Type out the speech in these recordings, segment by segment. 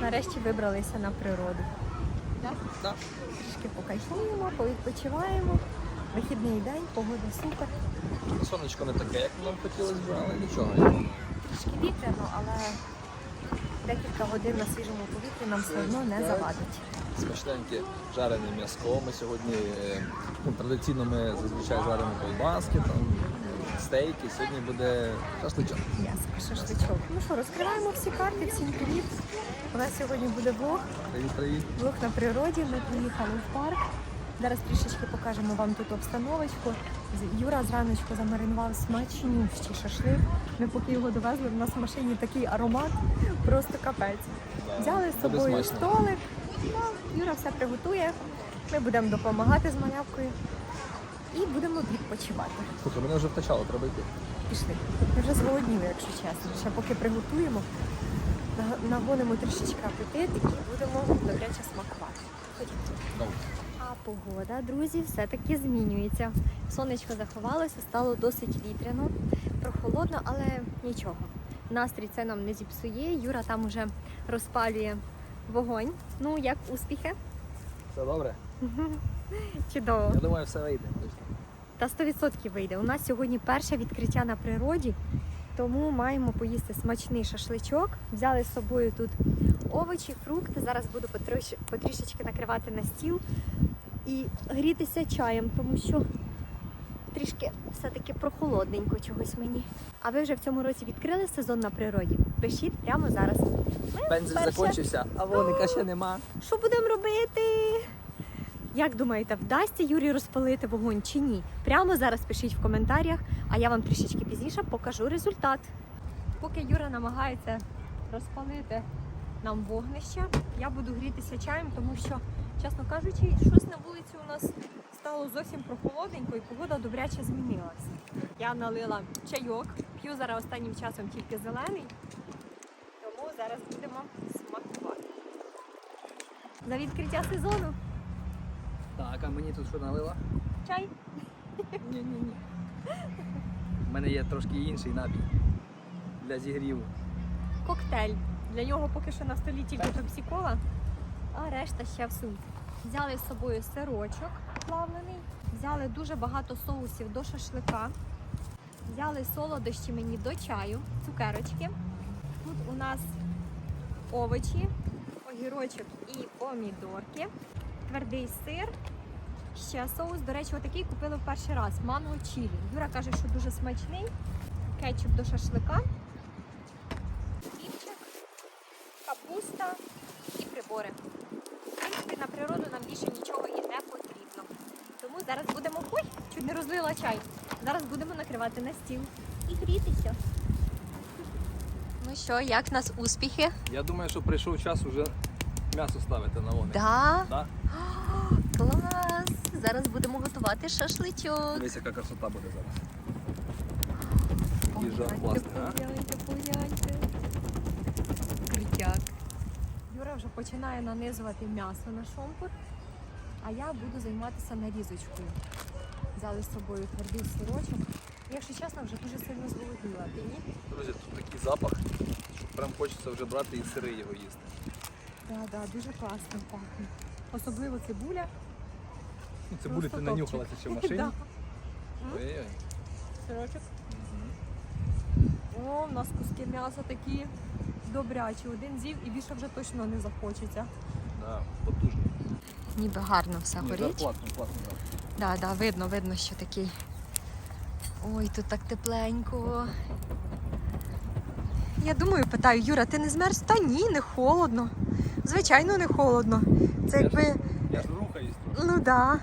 Нарешті вибралися на природу. Так? Так. Трішки покайфуємо, повідпочиваємо. Вихідний день, погода супер. Сонечко не таке, як нам хотілося б, але нічого. Трішки вітряно, але декілька годин на свіжому повітрі нам все одно не завадить. Смачненьке жарене м'яско. Ми сьогодні е, традиційно ми зазвичай жаримо колбаски, там, стейки. Сьогодні буде шашличок. М'яско, шашличок. Ну що, розкриваємо всі карти, всім привіт. У нас сьогодні буде влог. Привіт, привіт. Влог на природі. Ми приїхали в парк. Зараз трішечки покажемо вам тут обстановочку. Юра зраночку замаринував смачнющий шашлик. Ми поки його довезли, в нас в машині такий аромат, просто капець. Взяли з собою столик. Ну, Юра все приготує. Ми будемо допомагати з малявкою і будемо відпочивати. Слухай, мене вже втачало, треба йти. Пішли. Ми вже зголодніли, якщо чесно. Ще поки приготуємо, на- нагонимо трішечки апетит і будемо добряче смакувати. Ходімо. Добре. А погода, друзі, все-таки змінюється. Сонечко заховалося, стало досить вітряно, прохолодно, але нічого. Настрій це нам не зіпсує. Юра там уже розпалює вогонь. Ну, як успіхи? Все добре? Чудово. Я думаю, все вийде. Та 100% вийде. У нас сьогодні перше відкриття на природі, тому маємо поїсти смачний шашличок. Взяли з собою тут овочі, фрукти. Зараз буду потріш- потрішечки накривати на стіл і грітися чаєм, тому що трішки все-таки прохолодненько чогось мені. А ви вже в цьому році відкрили сезон на природі? Пишіть прямо зараз. Бензин перше. закінчився, а воника ще нема. Що будемо робити? Як думаєте, вдасться Юрій розпалити вогонь чи ні? Прямо зараз пишіть в коментарях, а я вам трішечки пізніше покажу результат. Поки Юра намагається розпалити нам вогнище, я буду грітися чаєм, тому що, чесно кажучи, щось на вулиці у нас стало зовсім прохолодненько і погода добряче змінилася. Я налила чайок, п'ю зараз останнім часом тільки зелений, тому зараз будемо смакувати. За відкриття сезону. Так, а мені тут що налила? Чай. Ні, ні, ні. У мене є трошки інший напій для зігріву. Коктейль. Для нього поки що на столі тільки пепсі-кола, а решта ще в сумці. Взяли з собою сирочок плавлений, взяли дуже багато соусів до шашлика, взяли солодощі мені до чаю, цукерочки. Тут у нас овочі, огірочок і помідорки, твердий сир. Ще соус, до речі, отакий купили в перший раз. Манго чілі. Юра каже, що дуже смачний. Кетчуп до шашлика. Хлібчик, капуста і прибори. В принципі, на природу нам більше нічого і не потрібно. Тому зараз будемо. Ой, чуть не розлила чай. Зараз будемо накривати на стіл і грітися. Ну що, як в нас успіхи? Я думаю, що прийшов час уже м'ясо ставити на вогник. Да, Да? клас! Зараз будемо готувати шашличок. Дивись, яка красота буде зараз. Їжа класна, а? погляньте, погляньте. Крутяк. Юра вже починає нанизувати м'ясо на шомпур, а я буду займатися нарізочкою. Взяли з собою твердий сирочок. Якщо чесно, вже дуже сильно зголодніла. Ти ні? Друзі, тут такий запах, що прям хочеться вже брати і сири його їсти. Так, да, дуже класно пахне. Особливо цибуля. Ну, цибулі ти Просто нанюхалася ще в машині. Да. Ой-ой. Сирочок. О, у нас куски м'яса такі добрячі. Один з'їв і більше вже точно не захочеться. Да, потужно. Ніби гарно все Ні, горить. да, класно, класно. Да. Да, да, видно, видно, що такий. Ой, тут так тепленько. Я думаю, питаю, Юра, ти не змерз? Та ні, не холодно. Звичайно, не холодно. Це якби, Я ж рухаюсь трохи. ну да.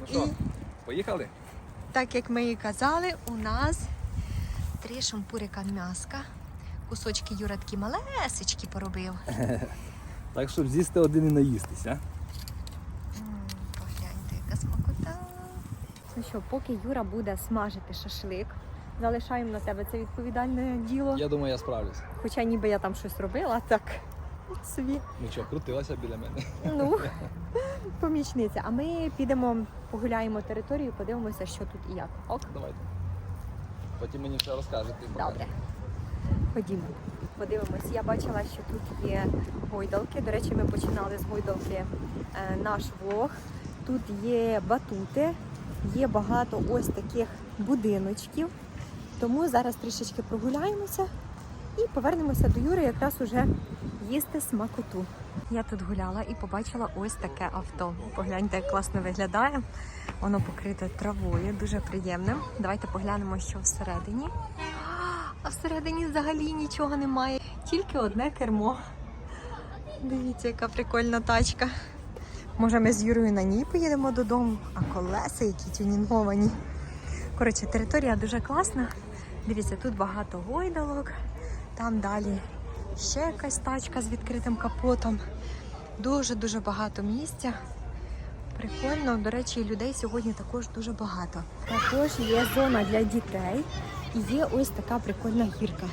Ну що, І поїхали? так як ми і казали, у нас три шампурика м'яска. Кусочки Юра такі малесечки поробив. Так, щоб з'їсти один і наїстися. М, Погляньте, яка смакота. Ну що, поки Юра буде смажити шашлик, залишаємо на тебе це відповідальне діло. Я думаю, я справлюсь. Хоча ніби я там щось робила, так собі. Ну що, крутилася біля мене. Ну, помічниця. А ми підемо погуляємо територію, подивимося, що тут і як. Ок, Давайте. Потім мені все розкажете. добре. Ходімо, подивимось. Я бачила, що тут є гойдалки. До речі, ми починали з гойдалки е, наш влог. Тут є батути, є багато ось таких будиночків. Тому зараз трішечки прогуляємося і повернемося до Юри якраз уже їсти смакоту. Я тут гуляла і побачила ось таке авто. Погляньте, як класно виглядає. Воно покрите травою, дуже приємне. Давайте поглянемо, що всередині. А всередині взагалі нічого немає, тільки одне кермо. Дивіться, яка прикольна тачка. Може, ми з Юрою на ній поїдемо додому, а колеса які тюнінговані. Коротше, територія дуже класна. Дивіться, тут багато гойдалок, там далі ще якась тачка з відкритим капотом. Дуже-дуже багато місця. Прикольно, до речі, людей сьогодні також дуже багато. Також є зона для дітей і є ось така прикольна гірка.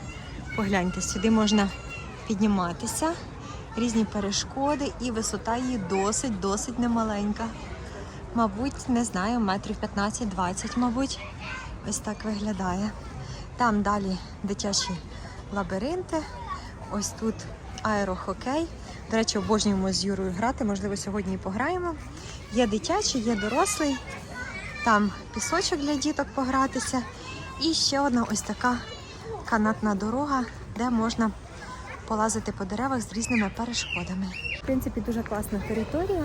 Погляньте, сюди можна підніматися, різні перешкоди, і висота її досить, досить немаленька. Мабуть, не знаю, метрів 15-20, мабуть. Ось так виглядає. Там далі дитячі лабіринти. Ось тут аерохокей. До речі, обожнюємо з Юрою грати. Можливо, сьогодні і пограємо. Є дитячий, є дорослий. Там пісочок для діток погратися. І ще одна ось така канатна дорога, де можна полазити по деревах з різними перешкодами. В принципі, дуже класна територія.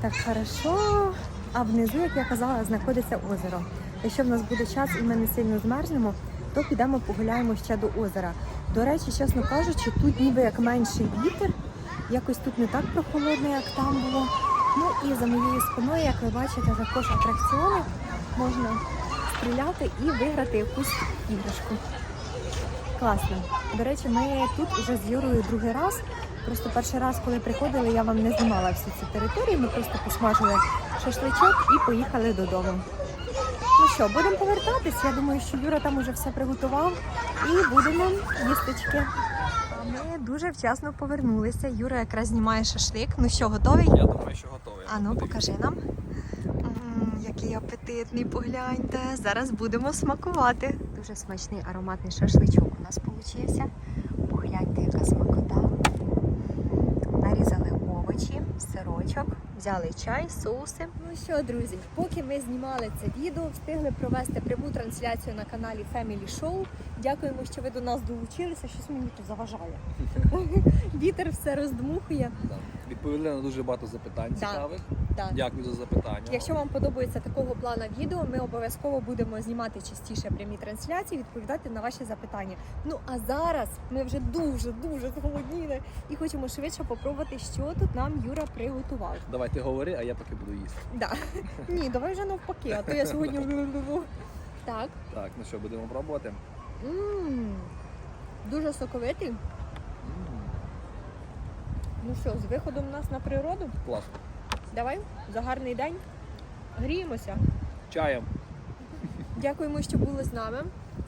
Так хорошо. А внизу, як я казала, знаходиться озеро. Якщо в нас буде час і ми не сильно змерзнемо, то підемо погуляємо ще до озера. До речі, чесно кажучи, тут ніби як менший вітер, якось тут не так прохолодно, як там було. Ну і за моєю спиною, як ви бачите, також атракціони можна стріляти і виграти якусь іграшку. Класно. До речі, ми тут уже з Юрою другий раз. Просто перший раз, коли приходили, я вам не знімала всі ці території. Ми просто посмажили шашличок і поїхали додому. Ну що, будемо повертатись. Я думаю, що Юра там уже все приготував і будемо їстечки. Ми дуже вчасно повернулися. Юра якраз знімає шашлик. Ну що, готовий? Я думаю, що готовий. А ну покажи нам. Який апетитний, погляньте. Зараз будемо смакувати. Дуже смачний ароматний шашличок у нас вийшов. Погляньте, яка смакота. Овочі, сирочок, взяли чай, соуси. Ну що, друзі, поки ми знімали це відео, встигли провести пряму трансляцію на каналі Family Show. Дякуємо, що ви до нас долучилися. Щось мені тут заважає. Вітер все роздмухує. Відповіли на дуже багато запитань цікавих. Да. Дякую за запитання. Якщо вам подобається такого плану відео, ми обов'язково будемо знімати частіше прямі трансляції, відповідати на ваші запитання. Ну а зараз ми вже дуже дуже зголодніли і хочемо швидше попробувати, що тут нам Юра приготував. Давай ти говори, а я поки буду їсти. Да. Ні, давай вже навпаки, а то я сьогодні так. Так, ну що, будемо пробувати. М, Дуже соковитий. Ну що, з виходом нас на природу. Класно. Давай за гарний день. Гріємося. Чаєм. Дякуємо, що були з нами.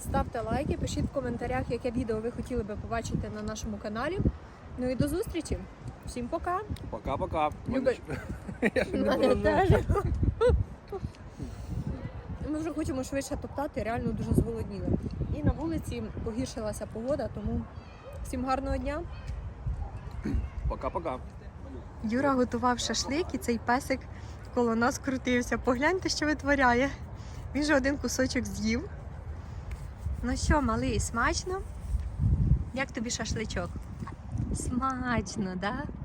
Ставте лайки, пишіть в коментарях, яке відео ви хотіли би побачити на нашому каналі. Ну і до зустрічі. Всім пока. Пока-пока. Люби- Я ще не Мене прожив. теж. Ми вже хочемо швидше топтати, реально дуже зголодніли. І на вулиці погіршилася погода, тому всім гарного дня. Пока-пока. Юра готував шашлик і цей песик коло нас крутився. Погляньте, що витворяє. Він же один кусочок з'їв. Ну що, малий, смачно? Як тобі шашличок? Смачно, так? Да?